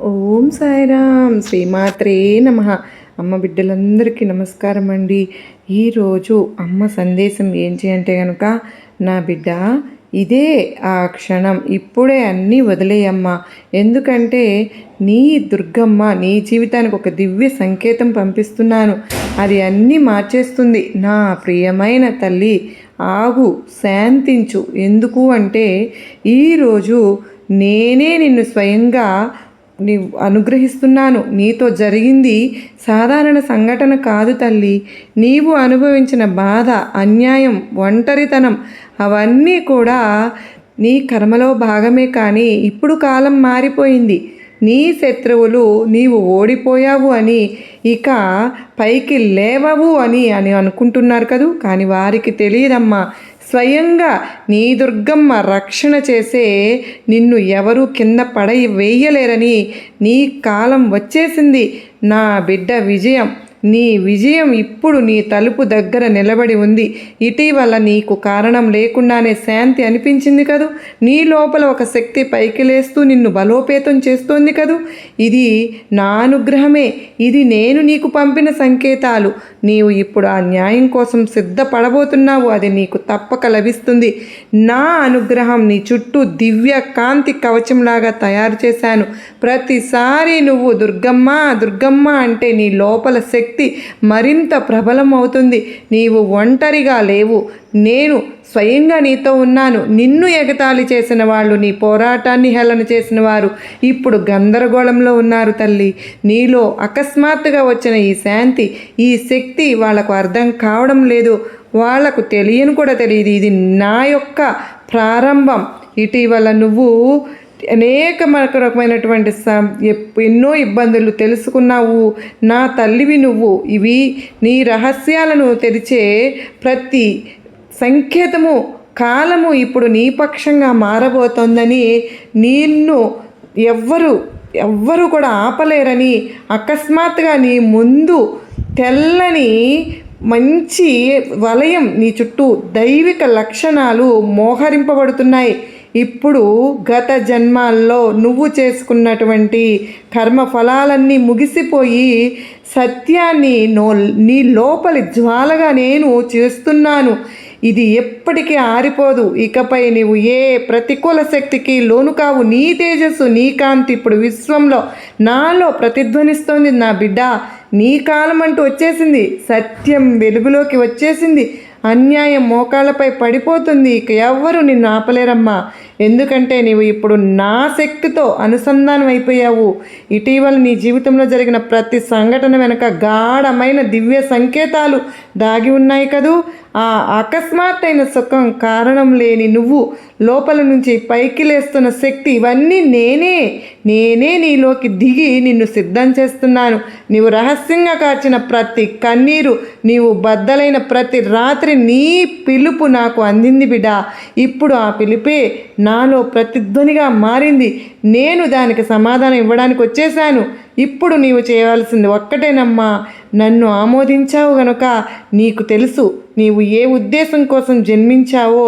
ఓం సాయిరామ్ శ్రీమాత్రే నమ. అమ్మ బిడ్డలందరికీ నమస్కారం అండి. ఈరోజు అమ్మ సందేశం ఏంటి అంటే కనుక నా బిడ్డ ఇదే ఆ క్షణం ఇప్పుడే అన్నీ వదిలేయమ్మా. ఎందుకంటే నీ దుర్గమ్మ నీ జీవితానికి ఒక దివ్య సంకేతం పంపిస్తున్నాను. అది అన్నీ మార్చేస్తుంది. నా ప్రియమైన తల్లి ఆగు శాంతించు. ఎందుకు అంటే ఈరోజు నేనే నిన్ను స్వయంగా నీ అనుగ్రహిస్తున్నాను. నీతో జరిగింది సాధారణ సంఘటన కాదు తల్లి. నీవు అనుభవించిన బాధ అన్యాయం ఒంటరితనం అవన్నీ కూడా నీ కర్మలో భాగమే కానీ ఇప్పుడు కాలం మారిపోయింది. నీ శత్రువులు నీవు ఓడిపోయావు అని ఇక పైకి లేవవు అని అని అనుకుంటున్నారు కదూ? కానీ వారికి తెలియదమ్మా. స్వయంగా నీ దుర్గమ్మ రక్షణ చేసే నిన్ను ఎవరు కింద పడ వేయలేరని నీ కాలం వచ్చేసింది నా బిడ్డ విజయం. నీ విజయం ఇప్పుడు నీ తలుపు దగ్గర నిలబడి ఉంది. ఇటీవల నీకు కారణం లేకుండానే శాంతి అనిపించింది కదూ? నీ లోపల ఒక శక్తి పైకి లేస్తూ నిన్ను బలోపేతం చేస్తోంది కదూ? ఇది నా అనుగ్రహమే. ఇది నేను నీకు పంపిన సంకేతాలు. నీవు ఇప్పుడు ఆ న్యాయం కోసం సిద్ధపడబోతున్నావు. అది నీకు తప్పక లభిస్తుంది. నా అనుగ్రహం నీ చుట్టూ దివ్య కాంతి కవచంలాగా తయారు చేశాను. ప్రతిసారి నువ్వు దుర్గమ్మ దుర్గమ్మ అంటే నీ లోపల శక్తి శక్తి మరింత ప్రబలమవుతుంది. నీవు ఒంటరిగా లేవు. నేను స్వయంగా నీతో ఉన్నాను. నిన్ను ఎగతాళి చేసిన వాళ్ళు నీ పోరాటాన్ని హేళన చేసిన వారు ఇప్పుడు గందరగోళంలో ఉన్నారు తల్లి. నీలో అకస్మాత్తుగా వచ్చిన ఈ శాంతి ఈ శక్తి వాళ్ళకు అర్థం కావడం లేదు. వాళ్ళకు తెలియని కూడా తెలియదు. ఇది నా యొక్క ప్రారంభం. ఇటీవల నువ్వు అనేక రకమైనటువంటి ఎన్నో ఇబ్బందులు తెలుసుకున్నావు. నా తల్లివి నువ్వు. ఇవి నీ రహస్యాలను తెరిచే ప్రతి సంకేతము కాలము ఇప్పుడు నీ పక్షంగా మారబోతోందని నిన్ను ఎవ్వరు ఎవ్వరు కూడా ఆపలేరని అకస్మాత్తుగా నీ ముందు తెల్లని మంచి వలయం నీ చుట్టూ దైవిక లక్షణాలు మోహరింపబడుతున్నాయి. ఇప్పుడు గత జన్మాల్లో నువ్వు చేసుకున్నటువంటి కర్మ ఫలాలన్నీ ముగిసిపోయి సత్యాన్ని నో నీ లోపలి జ్వాలగా నేను చేస్తున్నాను. ఇది ఎప్పటికీ ఆరిపోదు. ఇకపై నీవు ఏ ప్రతికూల శక్తికి లోను కావు. నీ తేజస్సు నీ కాంతి ఇప్పుడు విశ్వంలో నాలో ప్రతిధ్వనిస్తోంది నా బిడ్డ. నీ కాలం అంటూ వచ్చేసింది. సత్యం వెలుగులోకి వచ్చేసింది. అన్యాయం మోకాళ్ళపై పడిపోతుంది. ఇక ఎవ్వరు నిన్ను ఆపలేరమ్మా. ఎందుకంటే నీవు ఇప్పుడు నా శక్తితో అనుసంధానం అయిపోయావు. ఇటీవల నీ జీవితంలో జరిగిన ప్రతి సంఘటన వెనుక గాఢమైన దివ్య సంకేతాలు దాగి ఉన్నాయి కదూ? ఆ అకస్మాత్తైన సుఖం కారణం లేని నువ్వు లోపల నుంచి పైకి లేస్తున్న శక్తి ఇవన్నీ నేనే నేనే నీలోకి దిగి నిన్ను సిద్ధం చేస్తున్నాను. నీవు రహస్యంగా కాచిన ప్రతి కన్నీరు నీవు బద్దలైన ప్రతి రాత్రి నీ పిలుపు నాకు అందింది బిడ్డ ఇప్పుడు ఆ పిలుపే నాలో ప్రతిధ్వనిగా మారింది. నేను దానికి సమాధానం ఇవ్వడానికి వచ్చేసాను ఇప్పుడు నీవు చేయవలసింది ఒక్కటేనమ్మా. నన్ను ఆమోదించావు గనుక నీకు తెలుసు. నీవు ఏ ఉద్దేశం కోసం జన్మించావో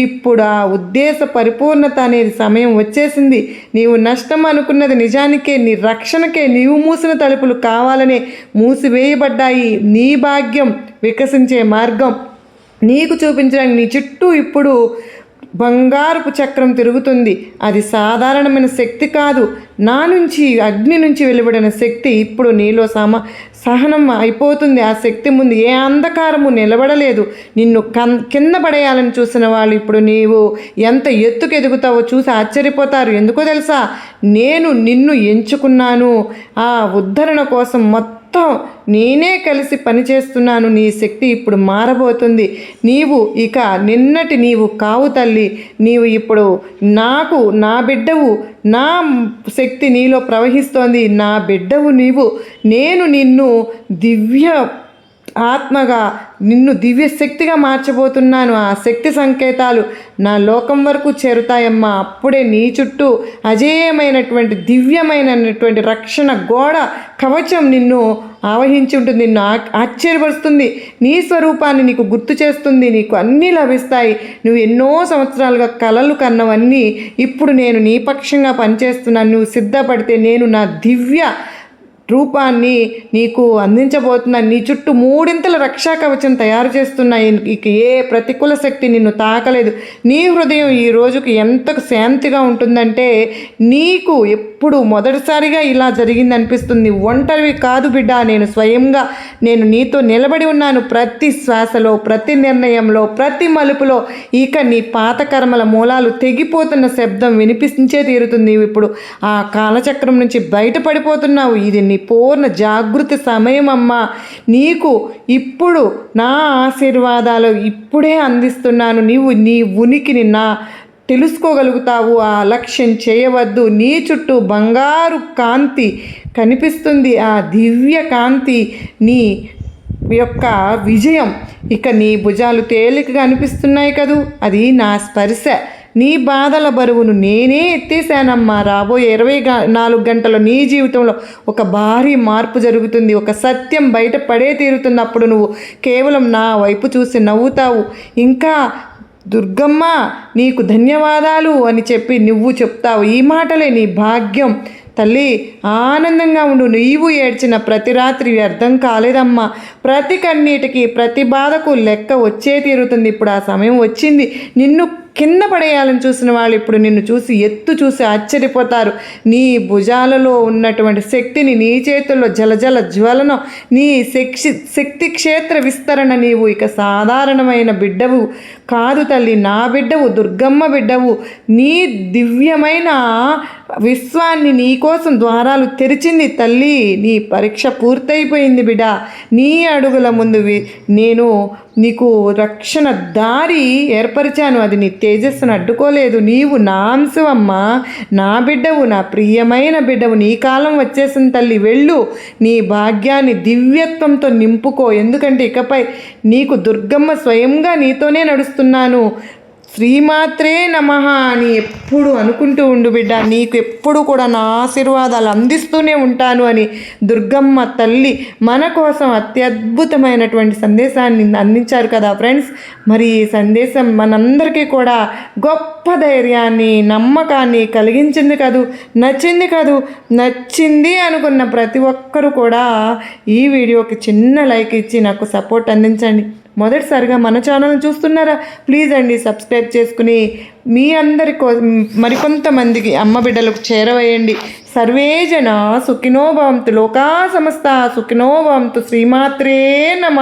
ఇప్పుడు ఆ ఉద్దేశ పరిపూర్ణత అనేది సమయం వచ్చేసింది. నీవు నష్టం అనుకున్నది నిజానికే నీ రక్షణకే నీవు మూసిన తలుపులు కావాలనే మూసివేయబడ్డాయి. నీ భాగ్యం వికసించే మార్గం నీకు చూపించడానికి నీ చుట్టూ ఇప్పుడు బంగారపు చక్రం తిరుగుతుంది. అది సాధారణమైన శక్తి కాదు. నా నుంచి అగ్ని నుంచి వెలువడిన శక్తి ఇప్పుడు నీలో సమ సహనం అయిపోతుంది. ఆ శక్తి ముందు ఏ అంధకారము నిలబడలేదు. నిన్ను కన్ కింద పడేయాలని చూసిన వాళ్ళు ఇప్పుడు నీవు ఎంత ఎత్తుకు ఎదుగుతావో చూసి ఆశ్చర్యపోతారు. ఎందుకో తెలుసా? నేను నిన్ను ఎంచుకున్నాను. ఆ ఉద్ధరణ కోసం మొత్తం మొత్తం నేనే కలిసి పనిచేస్తున్నాను నీ శక్తి ఇప్పుడు మారబోతుంది. నీవు ఇక నిన్నటి నీవు కావు తల్లి. నీవు ఇప్పుడు నాకు నా బిడ్డవు నా శక్తి నీలో ప్రవహిస్తోంది. నా బిడ్డవు నీవు. నేను నిన్ను దివ్య ఆత్మగా నిన్ను దివ్య శక్తిగా మార్చబోతున్నాను. ఆ శక్తి సంకేతాలు నా లోకం వరకు చేరుతాయమ్మా. అప్పుడే నీ చుట్టూ అజేయమైనటువంటి దివ్యమైనటువంటి రక్షణ గోడ కవచం నిన్ను ఆవహించి ఉంటుంది. నిన్ను ఆ- ఆశ్చర్యపరుస్తుంది. నీ స్వరూపాన్ని నీకు గుర్తు చేస్తుంది. నీకు అన్నీ లభిస్తాయి. నువ్వు ఎన్నో సంవత్సరాలుగా కలలు కన్నవన్నీ. ఇప్పుడు నేను నీ పక్షంగా పనిచేస్తున్నాను. నువ్వు సిద్ధపడితే నేను నా దివ్య రూపాన్ని నీకు అందించబోతున్న నీ చుట్టూ మూడింతల రక్షా కవచం తయారు చేస్తున్నాయి ఇక ఏ ప్రతికూల శక్తి నిన్ను తాకలేదు. నీ హృదయం ఈ రోజుకి ఎంత శాంతిగా ఉంటుందంటే నీకు ఎప్పుడు మొదటిసారిగా ఇలా జరిగింది అనిపిస్తుంది ఒంటరివి కాదు బిడ్డ నేను స్వయంగా నేను నీతో నిలబడి ఉన్నాను. ప్రతి శ్వాసలో ప్రతి నిర్ణయంలో ప్రతి మలుపులో ఇక నీ పాత కర్మల మూలాలు తెగిపోతున్న శబ్దం వినిపించే తీరుతుంది. ఇప్పుడు ఆ కాలచక్రం నుంచి బయటపడిపోతున్నావు. ఇది నీ పూర్ణ జాగృతి సమయం అమ్మా. నీకు ఇప్పుడు నా ఆశీర్వాదాలు ఇప్పుడే అందిస్తున్నాను. నీవు నీ ఉనికిని నా తెలుసుకోగలుగుతావు. ఆ లక్ష్యం చేయవద్దు. నీ చుట్టూ బంగారు కాంతి కనిపిస్తుంది. ఆ దివ్య కాంతి నీ యొక్క విజయం. ఇక నీ భుజాలు తేలికగా అనిపిస్తున్నాయి కదూ. అది నా స్పర్శ. నీ బాధల బరువును నేనే ఎత్తేసానమ్మా రాబోయే ఇరవై నాలుగు గంటల నీ జీవితంలో ఒక భారీ మార్పు జరుగుతుంది. ఒక సత్యం బయట పడే తీరుతుంది అప్పుడు నువ్వు కేవలం నా వైపు చూసి నవ్వుతావు. ఇంకా దుర్గమ్మ నీకు ధన్యవాదాలు అని చెప్పి నువ్వు చెప్తావు. ఈ మాటలే నీ భాగ్యం. తల్లి ఆనందంగా ఉండు. నీవు ఏడ్చిన ప్రతి రాత్రి వ్యర్థం కాలేదమ్మా. ప్రతి కన్నీటికి ప్రతి బాధకు లెక్క వచ్చే తీరుతుంది. ఇప్పుడు ఆ సమయం వచ్చింది. నిన్ను కింద పడేయాలని చూసిన వాళ్ళు ఇప్పుడు నిన్ను చూసి ఎత్తు చూసి ఆశ్చర్యపోతారు. నీ భుజాలలో ఉన్నటువంటి శక్తిని నీ చేతుల్లో జలజల జ్వలనం నీ శక్తి శక్తి క్షేత్ర విస్తరణ నీవు ఇక సాధారణమైన బిడ్డవు కాదు తల్లి నా బిడ్డవు దుర్గమ్మ బిడ్డవు. నీ దివ్యమైన విశ్వాన్ని నీ కోసం ద్వారాలు తెరిచింది తల్లి. నీ పరీక్ష పూర్తయిపోయింది బిడ్డ నీ అడుగుల ముందు నేను నీకు రక్షణ దారి ఏర్పరిచాను. అది నీ తేజస్సును అడ్డుకోలేదు. నీవు నా అంశవమ్మా నా బిడ్డవు నా ప్రియమైన బిడ్డవు నీ కాలం వచ్చేసిన తల్లి. వెళ్ళు. నీ భాగ్యాన్ని దివ్యత్వంతో నింపుకో. ఎందుకంటే ఇకపై నీకు దుర్గమ్మ స్వయంగా నీతోనే నడుస్తున్నాను. శ్రీమాత్రే నమ అని ఎప్పుడు అనుకుంటూ ఉండు బిడ్డ. నీకు ఎప్పుడు కూడా నా ఆశీర్వాదాలు అందిస్తూనే ఉంటాను అని దుర్గమ్మ తల్లి మన కోసం అత్యద్భుతమైనటువంటి సందేశాన్ని అందించారు కదా ఫ్రెండ్స్. మరి ఈ సందేశం మనందరికీ కూడా గొప్ప ధైర్యాన్ని నమ్మకాన్ని కలిగించింది కాదు నచ్చింది కాదు నచ్చింది అనుకున్న ప్రతి ఒక్కరూ కూడా ఈ వీడియోకి చిన్న లైక్ ఇచ్చి నాకు సపోర్ట్ అందించండి. మొదటిసారిగా మన ఛానల్ చూస్తున్నారా? ప్లీజ్ అండి సబ్స్క్రైబ్ చేసుకుని మీ అందరి కో మరికొంతమందికి అమ్మ బిడ్డలకు చేరవేయండి. సర్వేజన సుఖినో భవంతు లోకా సమస్త సుఖినో భవంతు శ్రీమాత్రే నమ.